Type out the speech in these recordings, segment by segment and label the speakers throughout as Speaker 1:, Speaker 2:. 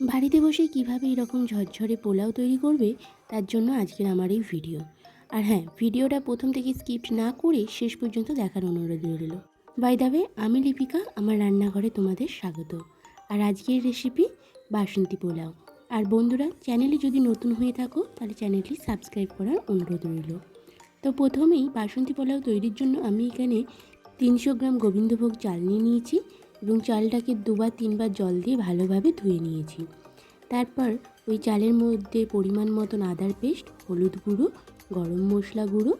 Speaker 1: বাড়িতে বসে কীভাবে এরকম ঝরঝরে পোলাও তৈরি করবে, তার জন্য আজকের আমার এই ভিডিও। আর হ্যাঁ ভিডিওটা প্রথম থেকে স্কিপ্ট না করে শেষ পর্যন্ত দেখার অনুরোধ রইল। বাই দাবে আমি লিপিকা, আমার রান্নাঘরে তোমাদের স্বাগত। আর আজকের রেসিপি বাসন্তী পোলাও। আর বন্ধুরা চ্যানেলে যদি নতুন হয়ে থাকো, তাহলে চ্যানেলটি সাবস্ক্রাইব করার অনুরোধ রইল। তো প্রথমেই বাসন্তী পোলাও তৈরির জন্য আমি এখানে তিনশো গ্রাম গোবিন্দভোগ চাল নিয়ে নিয়েছি। এবং চালটাকে দুবার, তিনবার জল দিয়ে ভালোভাবে ধুয়ে নিয়েছি। তারপর ওই চালের মধ্যে পরিমাণ মতন আদার পেস্ট, হলুদ গুঁড়ো, গরম মশলা গুঁড়ো,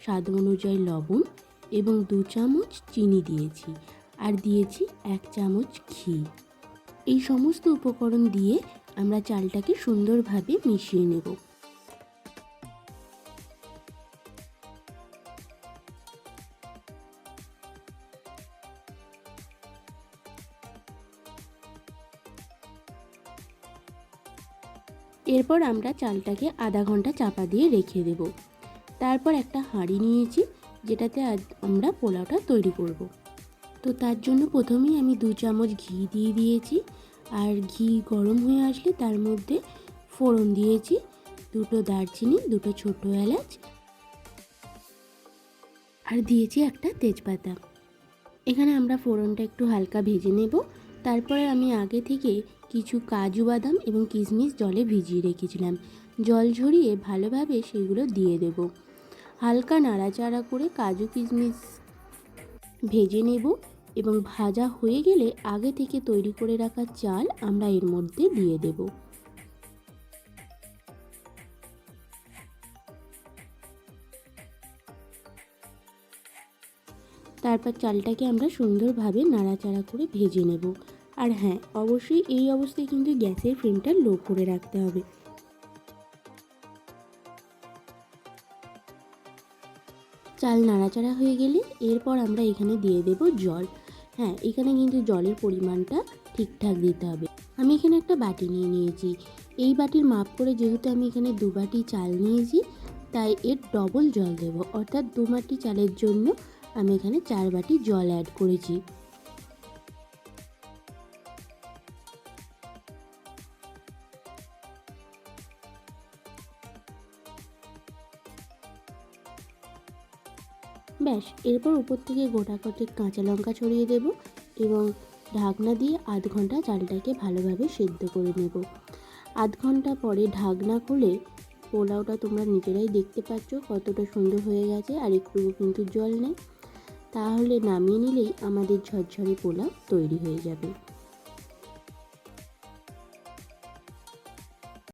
Speaker 1: স্বাদ অনুযায়ী লবণ এবং দু চামচ চিনি দিয়েছি আর দিয়েছি এক চামচ ঘি। এই সমস্ত উপকরণ দিয়ে আমরা চালটাকে সুন্দরভাবে মিশিয়ে নেব। এরপর আমরা চালটাকে আধা ঘণ্টা চাপা দিয়ে রেখে দেব। তারপর একটা হাঁড়ি নিয়েছি, যেটাতে আমরা পোলাওটা তৈরি করব। তো তার জন্য প্রথমেই আমি দু চামচ ঘি দিয়ে দিয়েছি, আর ঘি গরম হয়ে আসলে তার মধ্যে ফোড়ন দিয়েছি, দুটো দারচিনি, দুটো ছোটো এলাচ, আর দিয়েছি একটা তেজপাতা। এখানে আমরা ফোড়নটা একটু হালকা ভেজে নেব। তারপরে আমি আগে থেকে কিছু কাজু বাদাম এবং কিশমিশ জলে ভিজিয়ে রেখেছিলাম। জল ঝরিয়ে ভালোভাবে সেগুলো দিয়ে দেব। হালকা নাড়াচাড়া করে কাজু কিশমিশ ভেজে নেব এবং ভাজা হয়ে গেলে আগে থেকে তৈরি করে রাখা চাল আমরা এর মধ্যে দিয়ে দেব। তারপর চালটাকে আমরা সুন্দরভাবে নাড়াচাড়া করে ভেজে নেব। আর হ্যাঁ অবশ্যই এই অবস্থায় কিন্তু গ্যাসের ফ্লেমটা লো করে রাখতে হবে। চাল নাড়াচাড়া হয়ে গেলে এরপর আমরা এখানে দিয়ে দেব জল। হ্যাঁ এখানে কিন্তু জলের পরিমাণটা ঠিকঠাক দিতে হবে। আমি এখানে একটা বাটি নিয়ে নিয়েছি। এই বাটির মাপ করে যেহেতু আমি এখানে দু বাটি চাল নিয়েছি, তাই এর ডবল জল দেব। অর্থাৎ দু বাটি চালের জন্য আমি এখানে চার বাটি জল অ্যাড করেছি। ব্যাস, এরপর উপর থেকে গোটা কটেক কাঁচা লঙ্কা ছড়িয়ে দেব এবং ঢাকনা দিয়ে আধ ঘণ্টা চালটাকে ভালোভাবে সেদ্ধ করে নেব। আধ ঘণ্টা পরে ঢাকনা খুলে পোলাওটা তোমরা নিজেরাই দেখতে পাচ্ছ কতটা সুন্দর হয়ে গেছে আর একটুও কিন্তু জল নেই। তাহলে নামিয়ে নিলেই আমাদের ঝরঝরে পোলাও তৈরি হয়ে যাবে।